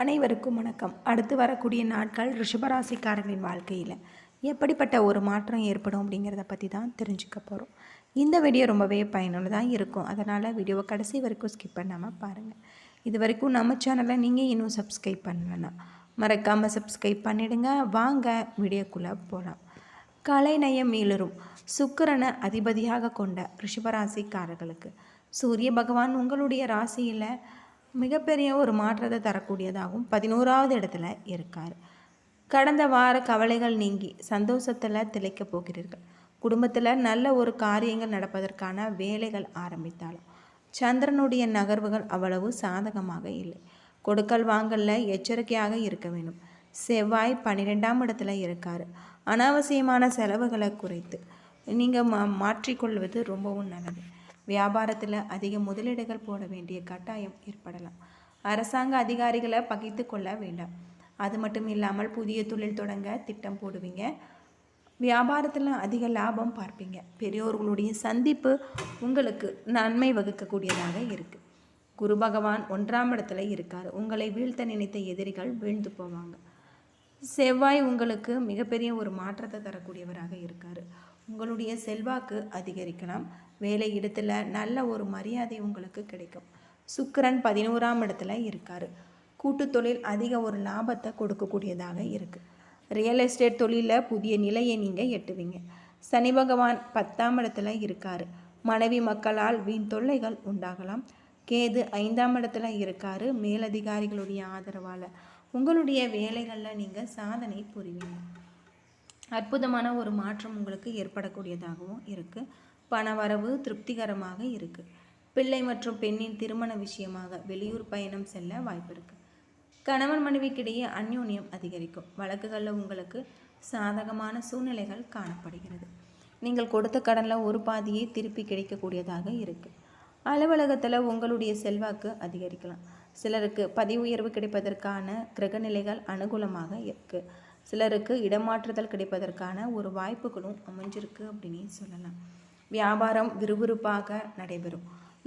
அனைவருக்கும் வணக்கம். அடுத்து வரக்கூடிய நாட்கள் ரிஷபராசிக்காரர்களின் வாழ்க்கையில் எப்படிப்பட்ட ஒரு மாற்றம் ஏற்படும் அப்படிங்கிறத பற்றி தான் தெரிஞ்சுக்க போகிறோம் இந்த வீடியோ ரொம்பவே பயனுள்ளதாக இருக்கும். அதனால் வீடியோவை கடைசி வரைக்கும் ஸ்கிப் பண்ணாமல் பாருங்கள் இது வரைக்கும் நம்ம சேனலை நீங்கள் இன்னும் சப்ஸ்கிரைப் பண்ணலன்னா மறக்காமல் சப்ஸ்கிரைப் பண்ணிவிடுங்க வாங்க வீடியோக்குள்ளே போகலாம் கலைநயம் மீளரும் சுக்கிரனை அதிபதியாக கொண்ட ரிஷபராசிக்காரர்களுக்கு சூரிய பகவான் உங்களுடைய ராசியில் மிகப்பெரிய ஒரு மாற்றத்தை தரக்கூடியதாகவும் பதினோராவது இடத்துல இருக்கார். கடந்த வார கவலைகள் நீங்கி சந்தோஷத்தில் திளைக்கப் போகிறீர்கள். குடும்பத்தில் நல்ல ஒரு காரியங்கள் நடப்பதற்கான வேலைகள் ஆரம்பித்தாலும் சந்திரனுடைய நகர்வுகள் அவ்வளவு சாதகமாக இல்லை. கொடுக்கல் வாங்கல்ல எச்சரிக்கையாக இருக்க வேண்டும். செவ்வாய் பன்னிரெண்டாம் இடத்துல இருக்கார். அனாவசியமான செலவுகளை குறைத்து நீங்கள் மா மாற்றிக்கொள்வது ரொம்பவும் நல்லது. வியாபாரத்தில் அதிக முதலீடுகள் போட வேண்டிய கட்டாயம் ஏற்படலாம். அரசாங்க அதிகாரிகளை பகித்து கொள்ள வேண்டாம். அது மட்டும் இல்லாமல் புதிய தொழில் தொடங்க திட்டம் போடுவீங்க. வியாபாரத்தில் அதிக லாபம் பார்ப்பீங்க. பெரியோர்களுடைய சந்திப்பு உங்களுக்கு நன்மை வகுக்கக்கூடியதாக இருக்குது குரு பகவான் ஒன்றாம் இடத்துல இருக்கார். உங்களை வீழ்த்த நினைத்த எதிரிகள் வீழ்ந்து போவாங்க. செவ்வாய் உங்களுக்கு மிகப்பெரிய ஒரு மாற்றத்தை தரக்கூடியவராக இருக்கார். உங்களுடைய செல்வாக்கு அதிகரிக்கலாம் வேலை இடத்துல நல்ல ஒரு மரியாதை உங்களுக்கு கிடைக்கும். சுக்கரன் பதினோராம் இடத்துல இருக்கார். கூட்டு தொழில் அதிக ஒரு லாபத்தை கொடுக்கக்கூடியதாக இருக்குது ரியல் எஸ்டேட் தொழிலில் புதிய நிலையை நீங்கள் எட்டுவீங்க. சனி பகவான் பத்தாம் இடத்துல இருக்கார். மனைவி மக்களால் வீண் தொல்லைகள் உண்டாகலாம். கேது ஐந்தாம் இடத்துல இருக்கார். மேலதிகாரிகளுடைய ஆதரவால் உங்களுடைய வேலைகளில் நீங்கள் சாதனை புரிவீங்க. அற்புதமான ஒரு மாற்றம் உங்களுக்கு ஏற்படக்கூடியதாகவும் இருக்குது பணவரவு திருப்திகரமாக இருக்குது பிள்ளை மற்றும் பெண்ணின் திருமண விஷயமாக வெளியூர் பயணம் செல்ல வாய்ப்பு இருக்குது கணவன் மனைவிக்கிடையே அந்யோன்யம் அதிகரிக்கும். வழக்குகளில் உங்களுக்கு சாதகமான சூழ்நிலைகள் காணப்படுகிறது. நீங்கள் கொடுத்த கடனில் ஒரு பாதியை திருப்பி கிடைக்கக்கூடியதாக இருக்குது அலுவலகத்தில் உங்களுடைய செல்வாக்கு அதிகரிக்கலாம். சிலருக்கு பதவி உயர்வு கிடைப்பதற்கான கிரகநிலைகள் அனுகூலமாக இருக்குது சிலருக்கு இடமாற்றுதல் கிடைப்பதற்கான ஒரு வாய்ப்புகளும் அமைஞ்சிருக்கு அப்படின்னு சொல்லலாம். வியாபாரம் விறுவிறுப்பாக நடைபெறும்.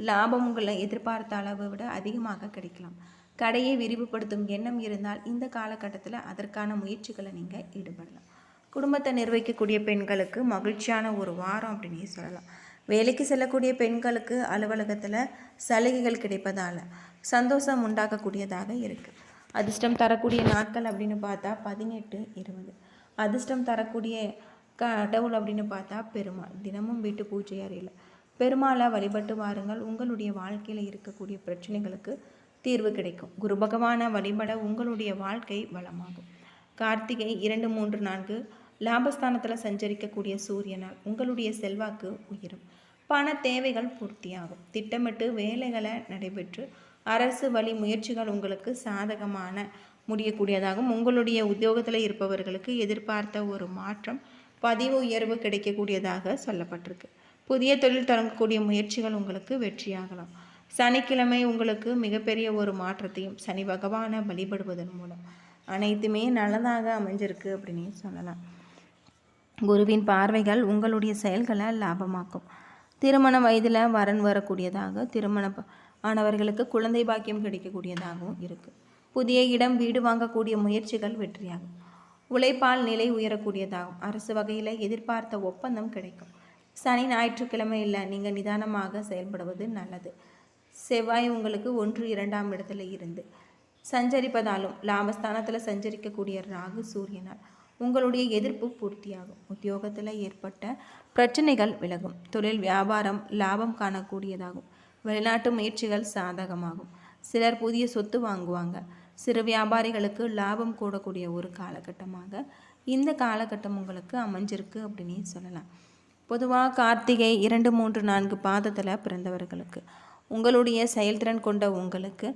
லாபம் உங்களை எதிர்பார்த்த அளவை விட அதிகமாக கிடைக்கலாம். கடையை விரிவுபடுத்தும் எண்ணம் இருந்தால் இந்த காலகட்டத்தில் அதற்கான முயற்சிகளை நீங்கள் ஈடுபடலாம். குடும்பத்தை நிர்வகிக்கக்கூடிய பெண்களுக்கு மகிழ்ச்சியான ஒரு வாரம் அப்படின்னு சொல்லலாம். வேலைக்கு செல்லக்கூடிய பெண்களுக்கு அலுவலகத்தில் சலுகைகள் கிடைப்பதால் சந்தோஷம் உண்டாக்கக்கூடியதாக இருக்குது அதிர்ஷ்டம் தரக்கூடிய நாட்கள் அப்படின்னு பார்த்தா பதினெட்டு இருபது. அதிர்ஷ்டம் தரக்கூடிய கடவுள் அப்படின்னு பார்த்தா பெருமாள். தினமும் வீட்டு பூஜை அறையில். பெருமாளை வழிபட்டு வாருங்கள். உங்களுடைய வாழ்க்கையில் இருக்கக்கூடிய பிரச்சனைகளுக்கு தீர்வு கிடைக்கும். குரு பகவானை வழிபட உங்களுடைய வாழ்க்கை வளமாகும். கார்த்திகை இரண்டு மூன்று நான்கு. லாபஸ்தானத்தில் சஞ்சரிக்கக்கூடிய சூரியனால் உங்களுடைய செல்வாக்கு உயரும். பண தேவைகள் பூர்த்தியாகும். திட்டமிட்டு வேலைகளை நடைபெற்று அரசு வழி முயற்சிகள் உங்களுக்கு சாதகமான முடியக்கூடியதாகும். உங்களுடைய உத்தியோகத்தில் இருப்பவர்களுக்கு எதிர்பார்த்த ஒரு மாற்றம் பதிவு உயர்வு கிடைக்கக்கூடியதாக சொல்லப்பட்டிருக்கு. புதிய தொழில் தொடங்கக்கூடிய முயற்சிகள் உங்களுக்கு வெற்றியாகலாம். சனிக்கிழமை உங்களுக்கு மிகப்பெரிய ஒரு மாற்றத்தையும் சனி பகவானை வழிபடுவதன் மூலம் அனைத்துமே நல்லதாக அமைஞ்சிருக்கு அப்படின்னு சொல்லலாம். குருவின் பார்வைகள் உங்களுடைய செயல்களை லாபமாக்கும். திருமண வயதில் வரன் வரக்கூடியதாக திருமண ஆனவர்களுக்கு குழந்தை பாக்கியம் கிடைக்கக்கூடியதாகவும் இருக்குது புதிய இடம் வீடு வாங்கக்கூடிய முயற்சிகள் வெற்றியாகும். உழைப்பால் நிலை உயரக்கூடியதாகும். அரசு வகையில் எதிர்பார்த்த ஒப்பந்தம் கிடைக்கும். சனி ஞாயிற்றுக்கிழமையில் நீங்கள் நிதானமாக செயல்படுவது நல்லது. செவ்வாய் உங்களுக்கு ஒன்று இரண்டாம் இடத்துல இருந்து சஞ்சரிப்பதாலும் லாபஸ்தானத்தில் சஞ்சரிக்கக்கூடிய ராகு சூரியனால் உங்களுடைய எதிர்ப்பு பூர்த்தியாகும். உத்தியோகத்தில் ஏற்பட்ட பிரச்சனைகள் விலகும். தொழில் வியாபாரம் லாபம் காணக்கூடியதாகும். வெளிநாட்டு முயற்சிகள் சாதகமாகும். சிலர் புதிய சொத்து வாங்குவாங்க. சிறு வியாபாரிகளுக்கு லாபம் கூடக்கூடிய ஒரு காலகட்டமாக இந்த காலகட்டம் உங்களுக்கு அமைஞ்சிருக்கு அப்படின்னு சொல்லலாம். பொதுவாக கார்த்திகை இரண்டு மூன்று நான்கு பாதத்தில் பிறந்தவர்களுக்கு உங்களுடைய செயல்திறன் கொண்ட உங்களுக்கு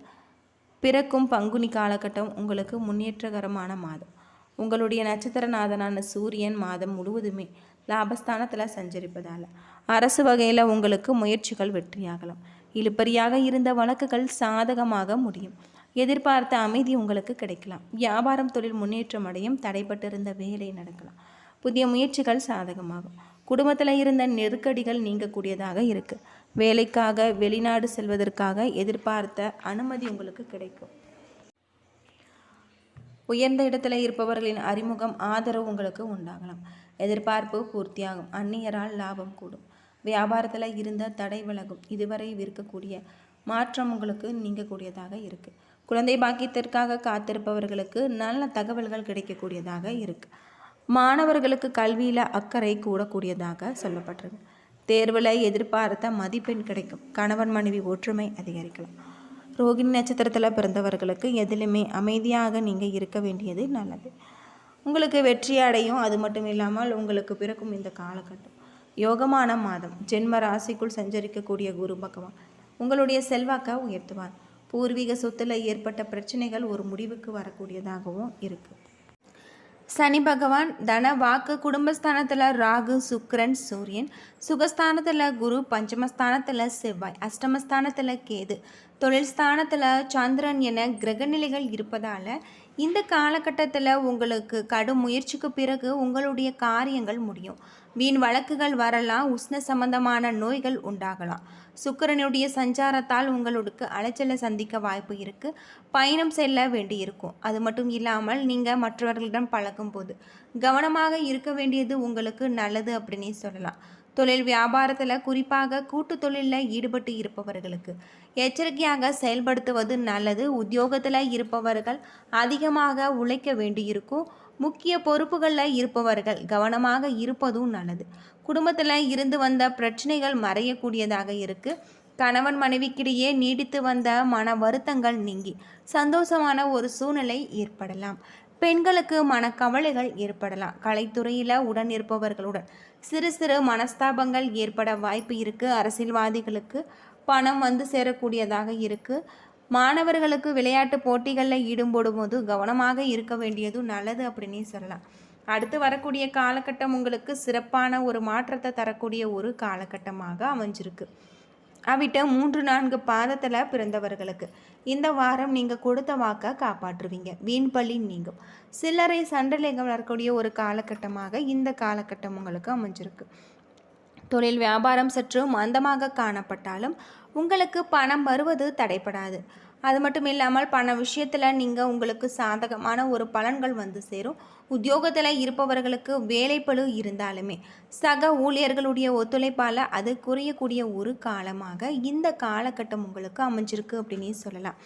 பிறக்கும் பங்குனி காலகட்டம் உங்களுக்கு முன்னேற்றகரமான மாதம். உங்களுடைய நட்சத்திரநாதனான சூரியன் மாதம் முழுவதுமே லாபஸ்தானத்தில் சஞ்சரிப்பதால் அரசு வகையில் உங்களுக்கு முயற்சிகள் வெற்றியாகலாம். இழுப்பறியாக இருந்த வழக்குகள் சாதகமாக முடியும். எதிர்பார்த்த அமைதி உங்களுக்கு கிடைக்கலாம். வியாபாரம் தொழில் முன்னேற்றம் அடையும். தடைப்பட்டிருந்த வேலை நடக்கலாம். புதிய முயற்சிகள் சாதகமாகும். குடும்பத்தில் இருந்த நெருக்கடிகள் நீங்கக்கூடியதாக இருக்குது வேலைக்காக வெளிநாடு செல்வதற்காக எதிர்பார்த்த அனுமதி உங்களுக்கு கிடைக்கும். உயர்ந்த இடத்துல இருப்பவர்களின் அறிமுகம் ஆதரவு உங்களுக்கு உண்டாகலாம். எதிர்பார்ப்பு பூர்த்தியாகும். அந்நியரால் லாபம் கூடும். வியாபாரத்தில் இருந்த தடை விலகும். இதுவரை விற்கக்கூடிய மாற்றம் உங்களுக்கு நீங்கக்கூடியதாக இருக்குது குழந்தை பாக்கியத்திற்காக காத்திருப்பவர்களுக்கு நல்ல தகவல்கள் கிடைக்கக்கூடியதாக இருக்குது மாணவர்களுக்கு கல்வியில் அக்கறை கூடக்கூடியதாக சொல்லப்பட்டிருக்கு. தேர்வில் எதிர்பார்த்த மதிப்பெண் கிடைக்கும். கணவன் மனைவி ஒற்றுமை அதிகரிக்கலாம். ரோகிணி நட்சத்திரத்தில் பிறந்தவர்களுக்கு எதிலுமே அமைதியாக நீங்கள் இருக்க வேண்டியது நல்லது. உங்களுக்கு வெற்றி அடையும். அது மட்டும் இல்லாமல் உங்களுக்கு பிறக்கும் இந்த காலகட்டம். யோகமான மாதம். ஜென்ம ராசிக்குள் சஞ்சரிக்கக்கூடிய குரு பகவான். உங்களுடைய செல்வாக்கை உயர்த்துவார். பூர்வீக சொத்தில் ஏற்பட்ட பிரச்சனைகள் ஒரு முடிவுக்கு வரக்கூடியதாகவும் இருக்குது சனி பகவான் தன வாக்கு குடும்பஸ்தானத்தில் ராகு சுக்ரன் சூரியன். சுகஸ்தானத்தில் குரு பஞ்சமஸ்தானத்தில் செவ்வாய். அஷ்டமஸ்தானத்தில் கேது. தொழில் ஸ்தானத்தில் சந்திரன் என கிரகநிலைகள் இருப்பதால் இந்த காலகட்டத்தில் உங்களுக்கு கடும் முயற்சிக்கு பிறகு உங்களுடைய காரியங்கள் முடியும். வீண் வழக்குகள் வரலாம் உஷ்ண சம்பந்தமான நோய்கள் உண்டாகலாம். சுக்கிரனுடைய சஞ்சாரத்தால் உங்களுக்கு அலைச்சலை சந்திக்க வாய்ப்பு இருக்குது பயணம் செல்ல வேண்டி இருக்கும் அது மட்டும் இல்லாமல் நீங்கள் மற்றவர்களிடம் பழகும்போது கவனமாக இருக்க வேண்டியது உங்களுக்கு நல்லது அப்படின்னே சொல்லலாம். தொழில் வியாபாரத்தில் குறிப்பாக கூட்டு தொழிலில் ஈடுபட்டு இருப்பவர்களுக்கு எச்சரிக்கையாக செயல்படுத்துவது நல்லது. உத்தியோகத்தில் இருப்பவர்கள் அதிகமாக உழைக்க வேண்டியிருக்கும். முக்கிய பொறுப்புகளில் இருப்பவர்கள் கவனமாக இருப்பதும் நல்லது. குடும்பத்தில் இருந்து வந்த பிரச்சனைகள் மறையக்கூடியதாக இருக்குது கணவன் மனைவிக்கிடையே நீடித்து வந்த மன வருத்தங்கள் நீங்கி சந்தோஷமான ஒரு சூழ்நிலை ஏற்படலாம். பெண்களுக்கு மனக்கவலைகள் ஏற்படலாம். கலைத்துறையில் உடன் இருப்பவர்களுடன் சிறு சிறு மனஸ்தாபங்கள் ஏற்பட வாய்ப்பு இருக்குது அரசியல்வாதிகளுக்கு பணம் வந்து சேரக்கூடியதாக இருக்குது மாணவர்களுக்கு விளையாட்டு போட்டிகளில் ஈடுபடும்போது கவனமாக இருக்க வேண்டியதும் நல்லது அப்படின்னே சொல்லலாம். அடுத்து வரக்கூடிய காலகட்டம் உங்களுக்கு சிறப்பான ஒரு மாற்றத்தை தரக்கூடிய ஒரு காலகட்டமாக அமைஞ்சிருக்கு. அவிட்ட மூன்று நான்கு பாதத்தில் பிறந்தவர்களுக்கு இந்த வாரம் நீங்கள் கொடுத்த வாக்கை காப்பாற்றுவீங்க. வீண் பள்ளி நீங்கும். சில்லறை சண்டலைகள் வரக்கூடிய ஒரு காலகட்டமாக இந்த காலகட்டம் உங்களுக்கு அமைஞ்சிருக்கு. தொழில் வியாபாரம் சற்று மந்தமாக காணப்பட்டாலும் உங்களுக்கு பணம் வருவது தடைப்படாது அது மட்டும் இல்லாமல் பண விஷயத்தில் நீங்கள் உங்களுக்கு சாதகமான ஒரு பலன்கள் வந்து சேரும். உத்தியோகத்தில் இருப்பவர்களுக்கு வேலைப்பழு இருந்தாலுமே சக ஊழியர்களுடைய ஒத்துழைப்பால் அது குறையக்கூடிய ஒரு காலமாக இந்த காலகட்டம் உங்களுக்கு அமைஞ்சிருக்கு அப்படின்னே சொல்லலாம்.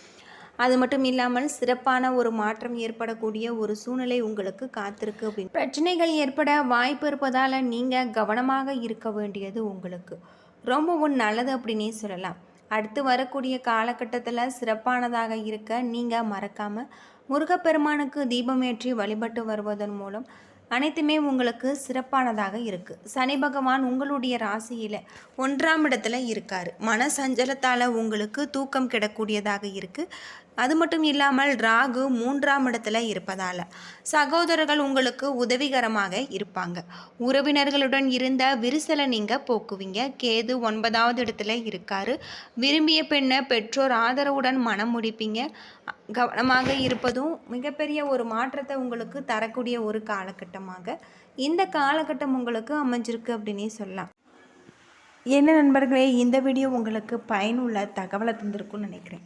அது மட்டும் இல்லாமல் சிறப்பான ஒரு மாற்றம் ஏற்படக்கூடிய ஒரு சூழ்நிலை உங்களுக்கு காத்திருக்கு அப்படின்னு. பிரச்சனைகள் ஏற்பட வாய்ப்பு இருப்பதால் நீங்கள் கவனமாக இருக்க வேண்டியது உங்களுக்கு. ரொம்பவும் நல்லது அப்படின்னே சொல்லலாம். அடுத்து வரக்கூடிய காலகட்டத்தில் சிறப்பானதாக இருக்க நீங்கள் மறக்காமல் முருகப்பெருமானுக்கு தீபமேற்றி வழிபட்டு வருவதன் மூலம் அனைத்துமே உங்களுக்கு சிறப்பானதாக இருக்குது சனி பகவான் உங்களுடைய ராசியில் ஒன்றாம் இடத்துல இருக்கார். மன சஞ்சலத்தால் உங்களுக்கு தூக்கம் கிடக்கூடியதாக இருக்குது அது மட்டும் இல்லாமல் ராகு மூன்றாம் இடத்துல இருப்பதால் சகோதரர்கள் உங்களுக்கு உதவிகரமாக இருப்பாங்க. உறவினர்களுடன் இருந்த விரிசலை நீங்கள் போக்குவீங்க. கேது ஒன்பதாவது இடத்துல இருக்காரு. விரும்பிய பெண்ணை பெற்றோர் ஆதரவுடன் மனம் முடிப்பீங்க. கவனமாக இருப்பதும் மிகப்பெரிய ஒரு மாற்றத்தை உங்களுக்கு தரக்கூடிய ஒரு காலகட்டமாக இந்த காலகட்டம் உங்களுக்கு அமைஞ்சிருக்கு அப்படின்னே சொல்லலாம். என்ன நண்பர்களே இந்த வீடியோ உங்களுக்கு பயனுள்ள தகவலை தந்திருக்குன்னு நினைக்கிறேன்.